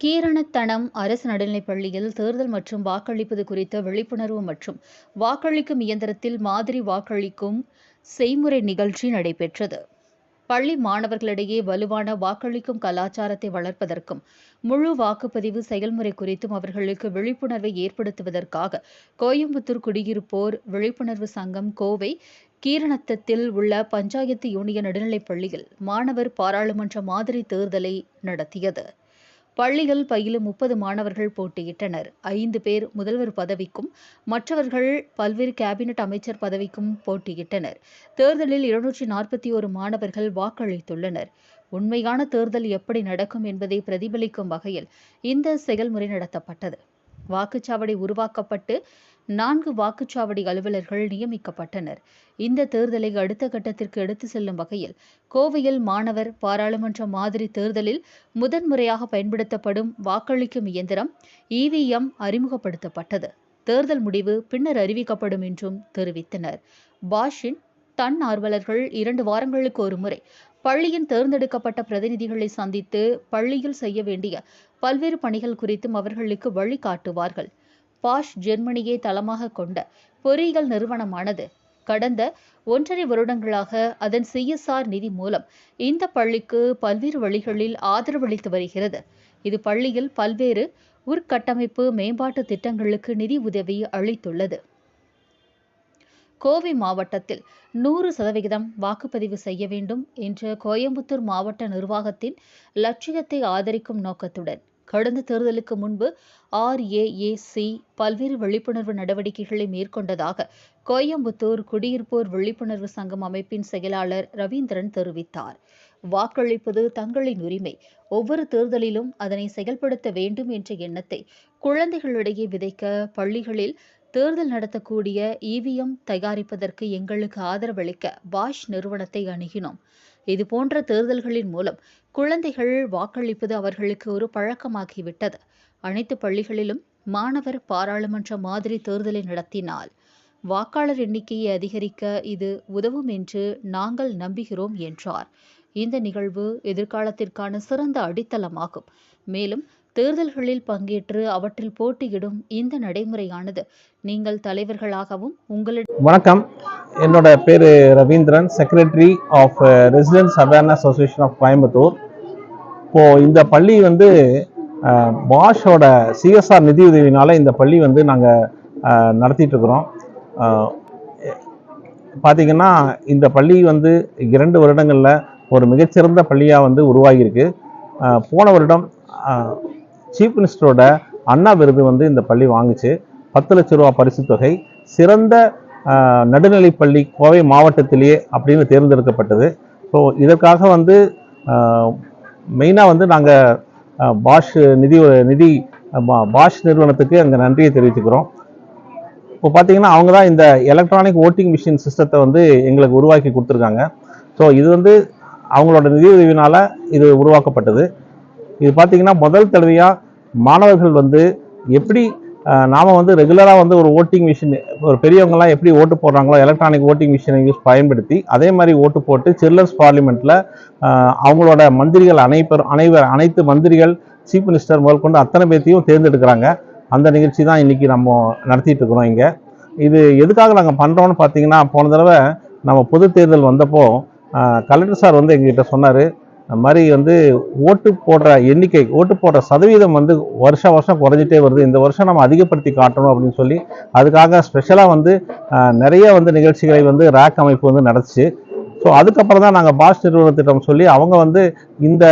கீரணத்தனம் அரசு நடுநிலைப்பள்ளியில் தேர்தல் மற்றும் வாக்களிப்பது குறித்த விழிப்புணர்வு மற்றும் வாக்களிக்கும் இயந்திரத்தில் மாதிரி வாக்களிக்கும் செய்முறை நிகழ்ச்சி நடைபெற்றது. பள்ளி மாணவர்களிடையே வலுவான வாக்களிக்கும் கலாச்சாரத்தை வளர்ப்பதற்கும் முழு வாக்குப்பதிவு செயல்முறை குறித்தும் அவர்களுக்கு விழிப்புணர்வை ஏற்படுத்துவதற்காக கோயம்புத்தூர் குடியிருப்போர் விழிப்புணர்வு சங்கம் கோவை கீரணத்தத்தில் உள்ள பஞ்சாயத்து யூனியன் நடுநிலைப் பள்ளியில் மாணவர் பாராளுமன்ற மாதிரி தேர்தலை நடத்தியது. பள்ளியில் பயிலும் முப்பது மாணவர்கள் போட்டியிட்டனர். ஐந்து பேர் முதல்வர் பதவிக்கும் மற்றவர்கள் பல்வேறு கேபினெட் அமைச்சர் பதவிக்கும் போட்டியிட்டனர். தேர்தலில் இருநூற்றி நாற்பத்தி ஒரு மாணவர்கள் வாக்களித்துள்ளனர். உண்மையான தேர்தல் எப்படி நடக்கும் என்பதை பிரதிபலிக்கும் வகையில் இந்த செயல்முறை நடத்தப்பட்டது. வாக்குச்சாவடி உருவாக்கப்பட்டு நான்கு வாக்குச்சாவடி அலுவலர்கள் நியமிக்கப்பட்டனர். இந்த தேர்தலை அடுத்த கட்டத்திற்கு எடுத்து செல்லும் வகையில் கோவையில் மாணவர் பாராளுமன்ற மாதிரி தேர்தலில் முதன்முறையாக பயன்படுத்தப்படும் வாக்களிக்கும் இயந்திரம் இவிஎம் அறிமுகப்படுத்தப்பட்டது. தேர்தல் முடிவு பின்னர் அறிவிக்கப்படும் என்றும் தெரிவித்தனர். பாஷின் தன் ஆர்வலர்கள் இரண்டு வாரங்களுக்கு ஒரு முறை பள்ளியின் தேர்ந்தெடுக்கப்பட்ட பிரதிநிதிகளை சந்தித்து பள்ளியில் செய்ய வேண்டிய பல்வேறு பணிகள் குறித்தும் அவர்களுக்கு வழிகாட்டுவார்கள். பாஷ் ஜெர்மனியை தளமாக கொண்ட பொறியியல் நிறுவனமானது. கடந்த ஒன்றரை வருடங்களாக அதன் சிஎஸ்ஆர் நிதி மூலம் இந்த பள்ளிக்கு பல்வேறு வழிகளில் ஆதரவளித்து வருகிறது. இது பள்ளியில் பல்வேறு உட்கட்டமைப்பு மேம்பாட்டு திட்டங்களுக்கு நிதி உதவி அளித்துள்ளது. கோவை மாவட்டத்தில் நூறு சதவிகிதம் வாக்குப்பதிவு செய்ய வேண்டும் என்ற கோயம்புத்தூர் மாவட்ட நிர்வாகத்தின் லட்சியத்தை ஆதரிக்கும் நோக்கத்துடன் கடந்த தேர்தலுக்கு முன்பு ஆர்ஏஏசி பல்வேறு விழிப்புணர்வு நடவடிக்கைகளை மேற்கொண்டதாக கோயம்புத்தூர் குடியிருப்போர் விழிப்புணர்வு சங்கம் அமைப்பின் செயலாளர் ரவீந்திரன் தெரிவித்தார். வாக்களிப்பது தங்களின் உரிமை. ஒவ்வொரு தேர்தலிலும் அதனை செயல்படுத்த வேண்டும் என்ற எண்ணத்தை குழந்தைகளிடையே விதைக்க பள்ளிகளில் தேர்தல் நடத்தக்கூடிய இவிஎம் தயாரிப்பதற்கு எங்களுக்கு ஆதரவளிக்க பாஷ் நிறுவனத்தை அணுகினோம். இதுபோன்ற தேர்தல்களின் மூலம் குழந்தைகள் வாக்களிப்பது அவர்களுக்கு ஒரு பழக்கமாகிவிட்டது. அனைத்து பள்ளிகளிலும் மாணவர் பாராளுமன்ற மாதிரி தேர்தலை நடத்தினால் வாக்காளர் எண்ணிக்கையை அதிகரிக்க இது உதவும் என்று நாங்கள் நம்புகிறோம் என்றார். இந்த நிகழ்வு எதிர்காலத்திற்கான சிறந்த அடித்தளமாகும். மேலும் தேர்தல்களில் பங்கேற்று அவற்றில் போட்டியிடும் இந்த நடைமுறையானது. நீங்கள் தலைவர்களாகவும் உங்களிடம் வணக்கம். என்னோட பேர் Ravindran secretary of residence awareness association of Coimbatore இப்போது இந்த பள்ளி வந்து பாஷோட சிஎஸ்ஆர் நிதியுதவினால இந்த பள்ளி வந்து நாங்கள் நடத்திட்டு இருக்கிறோம் பார்த்தீங்கன்னா இந்த பள்ளி வந்து இரண்டு வருடங்களில் ஒரு மிகச்சிறந்த பள்ளியாக வந்து உருவாகியிருக்கு. போன வருடம் சீஃப் மினிஸ்டரோட அண்ணா விருது வந்து இந்த பள்ளி வாங்குச்சு. பத்து லட்ச ரூபா பரிசுத் தொகை. சிறந்த நடுநிலைப்பள்ளி பள்ளி கோவை மாவட்டத்திலேயே அப்படின்னு தேர்ந்தெடுக்கப்பட்டது. ஸோ இதற்காக வந்து மெயினாக வந்து நாங்கள் பாஷ் நிதி நிதி பா- பாஷ் நிறுவனத்துக்கு அங்கே நன்றியை தெரிவித்துக்கிறோம் இப்போ பார்த்தீங்கன்னா அவங்க தான் இந்த எலக்ட்ரானிக் ஓட்டிங் மிஷின் சிஸ்டத்தை வந்து எங்களுக்கு உருவாக்கி கொடுத்துருக்காங்க. ஸோ இது வந்து அவங்களோட நிதியுதவினால் இது உருவாக்கப்பட்டது. இது பார்த்தீங்கன்னா முதல் தடவையாக மாணவர்கள் வந்து எப்படி நாம் வந்து ரெகுலராக வந்து ஒரு ஓட்டிங் மிஷின் ஒரு பெரியவங்கலாம் எப்படி ஓட்டு போடுறாங்களோ எலக்ட்ரானிக் ஓட்டிங் மிஷினை யூஸ் பயன்படுத்தி அதே மாதிரி ஓட்டு போட்டு சில்லர்ஸ் பார்லிமெண்ட்டில் அவங்களோட மந்திரிகள் அனைப்பர் அனைவர் அனைத்து மந்திரிகள் சீஃப் மினிஸ்டர் முதல் கொண்டு அத்தனை பேர்த்தையும் தேர்ந்தெடுக்கிறாங்க. அந்த நிகழ்ச்சி தான் இன்றைக்கி நம்ம நடத்திட்டு இருக்கிறோம் இங்கே. இது எதுக்காக நாங்கள் பண்ணுறோன்னு பார்த்தீங்கன்னா போன தடவை நம்ம பொது தேர்தல் வந்தப்போ கலெக்டர் சார் வந்து எங்ககிட்ட சொன்னார் அந்த மாதிரி வந்து ஓட்டு போடுற எண்ணிக்கை ஓட்டு போடுற சதவீதம் வந்து வருஷம் வருஷம் குறைஞ்சிட்டே வருது. இந்த வருஷம் நம்ம அதிகப்படுத்தி காட்டணும் அப்படின்னு சொல்லி அதுக்காக ஸ்பெஷலாக வந்து நிறைய வந்து நிகழ்ச்சிகளை வந்து ரேக் அமைப்பு வந்து நடந்துச்சு ஸோ அதுக்கப்புறம் தான் நாங்கள் பாஸ் நிறுவனத்திட்டம் சொல்லி அவங்க வந்து இந்த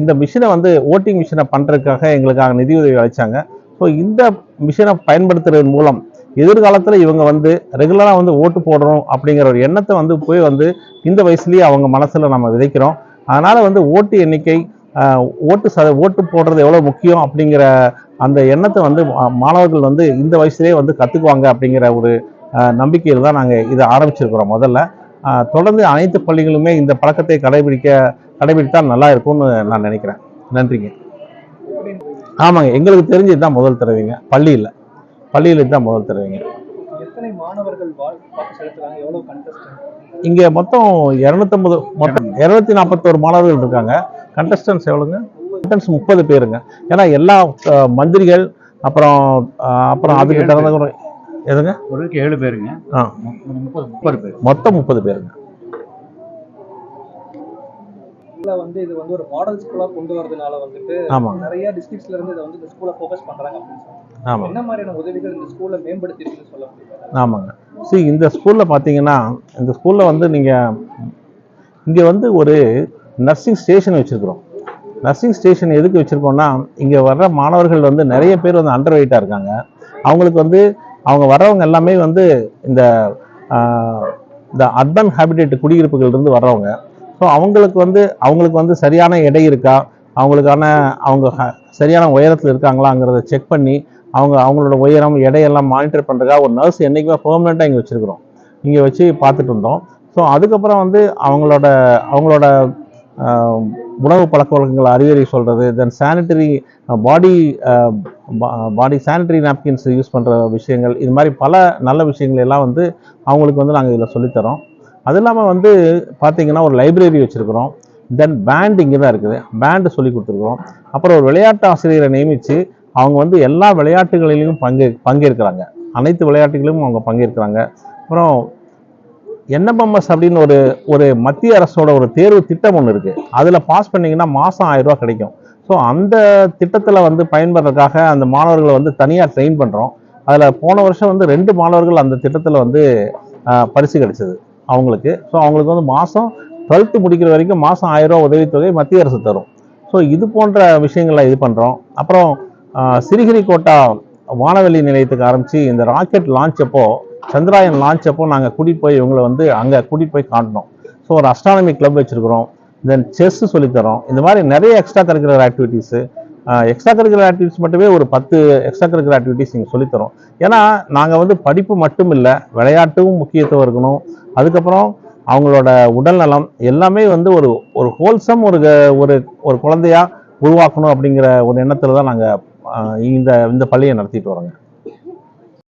இந்த மிஷினை வந்து ஓட்டிங் மிஷினை பண்ணுறதுக்காக எங்களுக்காக நிதியுதவி அளித்தாங்க ஸோ இந்த மிஷினை பயன்படுத்துறதன் மூலம் எதிர்காலத்தில் இவங்க வந்து ரெகுலராக வந்து ஓட்டு போடுறோம் அப்படிங்கிற ஒரு எண்ணத்தை வந்து போய் வந்து இந்த வயசுலேயே அவங்க மனசில் நம்ம விதைக்கிறோம். அதனால் வந்து ஓட்டு எண்ணிக்கை ஓட்டு ச ஓட்டு போடுறது எவ்வளோ முக்கியம் அப்படிங்கிற அந்த எண்ணத்தை வந்து மா- மாணவர்கள் வந்து இந்த வயசுலேயே வந்து கற்றுக்குவாங்க அப்படிங்கிற ஒரு நம்பிக்கையில் தான் நாங்கள் இதை ஆரம்பிச்சிருக்கிறோம் முதல்ல. தொடர்ந்து அனைத்து பள்ளிகளுமே இந்த பழக்கத்தை கடைபிடிக்க கடைபிடித்தால் நல்லா இருக்கும்னு நான் நினைக்கிறேன். நன்றிங்க. ஆமாங்க எங்களுக்கு தெரிஞ்சது இதுதான் முதல் தடவைங்க. பள்ளியில். பள்ளியில் இதுதான் முதல் தடவைங்க. எத்தனை மாணவர்கள் செலுத்துறாங்க? எவ்வளவு கண்டஸ்டன்ட் இங்கே மொத்தம் இரநூத்தம்பது மொத்தம் இரநூத்தி நாற்பத்தோரு மாணவர்கள் இருக்காங்க. கண்டஸ்டன்ஸ் எவ்வளோங்க ஸ்டூடெண்ட்ஸ் முப்பது பேருங்க. ஏன்னா எல்லா மந்திரிகள் அப்புறம் அப்புறம் அதுக்கு தகுந்த எதுங்க? ஒரு ஏழு பேருங்க. ஆ. முப்பது முப்பது பேர். மொத்தம் முப்பது பேருங்க ஸ்கூல்ல வந்து இது வந்து ஒரு மாடல் ஸ்கூலா கொண்டு வரதுனால வந்துட்டு நிறைய டிஸ்ட்ரிக்ட்ஸ்ல இருந்து இதை வந்து இந்த ஸ்கூலை ஃபோக்கஸ் பண்றாங்க அப்படின்னு என்ன மாதிரியான உதவிகள் இந்த ஸ்கூல்ல மேம்படுத்தி இருக்குன்னு சொல்ல முடியும்? ஆமாங்க. See இந்த ஸ்கூலில் பார்த்தீங்கன்னா இந்த ஸ்கூலில் வந்து நீங்கள் இங்கே வந்து ஒரு நர்சிங் ஸ்டேஷன் வச்சுருக்குறோம். நர்சிங் ஸ்டேஷன் எதுக்கு வச்சுருக்கோம்னா இங்கே வர்ற மாணவர்கள் வந்து நிறைய பேர் வந்து அண்டர் வெயிட்டாக இருக்காங்க. அவங்களுக்கு வந்து அவங்க வர்றவங்க எல்லாமே வந்து இந்த இந்த அர்பன் ஹேபிடேட் குடியிருப்புகள்லேருந்து வர்றவங்க. ஸோ அவங்களுக்கு வந்து அவங்களுக்கு வந்து சரியான எடை இருக்கா? அவங்களுக்கான அவங்க ஹ- சரியான உயரத்தில் இருக்காங்களாங்கிறத செக் பண்ணி அவங்க அவங்களோட உயரம் எடையெல்லாம் மானிட்டர் பண்ணுறதுக்காக ஒரு நர்ஸ் என்றைக்குமே பெர்மனெண்ட்டாக இங்கே வச்சுருக்குறோம். இங்கே வச்சு பார்த்துட்டு இருந்தோம். ஸோ அதுக்கப்புறம் வந்து அவங்களோட அவங்களோட உணவு பழக்க வழக்கங்களை அறிவுரை சொல்கிறது then sanitary pad pad sanitary napkins use பண்ணுற விஷயங்கள் இது மாதிரி பல நல்ல விஷயங்கள் எல்லாம் வந்து அவங்களுக்கு வந்து நாங்கள் இதில் சொல்லித்தரோம். அது இல்லாமல் வந்து பார்த்தீங்கன்னா ஒரு லைப்ரரி வச்சுருக்குறோம். தென் பேண்ட் இங்கே தான் இருக்குது. பேண்டு சொல்லி கொடுத்துருக்குறோம். அப்புறம் ஒரு விளையாட்டு ஆசிரியரை நியமித்து அவங்க வந்து எல்லா விளையாட்டுகளிலும் பங்கே பங்கேற்கிறாங்க. அனைத்து விளையாட்டுகளிலும் அவங்க பங்கேற்கிறாங்க. அப்புறம் என்எம்எம்எஸ் அப்படின்னு ஒரு ஒரு மத்திய அரசோட ஒரு தேர்வு திட்டம் ஒன்று இருக்குது அதில் பாஸ் பண்ணிங்கன்னா மாதம் ஆயிரம் கிடைக்கும். ஸோ அந்த திட்டத்தில் வந்து பயன்படுறதுக்காக அந்த மாணவர்களை வந்து தனியாக ட்ரெயின் பண்ணுறோம் அதில் போன வருஷம் வந்து ரெண்டு மாணவர்கள் அந்த திட்டத்தில் வந்து பரிசு கிடைச்சது. அவங்களுக்கு. ஸோ அவங்களுக்கு வந்து மாதம் டுவெல்த்து முடிக்கிற வரைக்கும் மாதம் ஆயிரம் உதவித்தொகை மத்திய அரசு தரும். ஸோ இது போன்ற விஷயங்களை இது பண்ணுறோம் அப்புறம் ஆஹ், சிறுகிரிக்கோட்டா வானவெளி நிலையத்துக்கு ஆரம்பித்து இந்த ராக்கெட் லான்ச் அப்போ சந்திராயன் லான்ச் அப்போ நாங்கள் கூட்டிகிட்டு போய் இவங்களை வந்து அங்கே கூட்டிகிட்டு போய் காட்டினோம் ஸோ ஒரு அஸ்ட்ரானமி கிளப் வச்சுருக்கிறோம். தென் செஸ் சொல்லித்தரோம் இந்த மாதிரி நிறைய extra curricular activities extra curricular activities மட்டுமே ஒரு பத்து எக்ஸ்ட்ரா கரிக்குலர் ஆக்டிவிட்டிஸ் நீங்கள் சொல்லித்தரோம். ஏன்னா நாங்கள் வந்து படிப்பு மட்டும் இல்லை விளையாட்டும் முக்கியத்துவம் இருக்கணும். அதுக்கப்புறம் அவங்களோட உடல் நலம் எல்லாமே வந்து ஒரு ஒரு ஹோல்சம் ஒரு க- ஒரு ஒரு குழந்தையா உருவாக்கணும் அப்படிங்கிற ஒரு எண்ணத்தில் தான் நாங்கள் இந்த இந்த பள்ளியை நடத்திட்டு வரோங்க.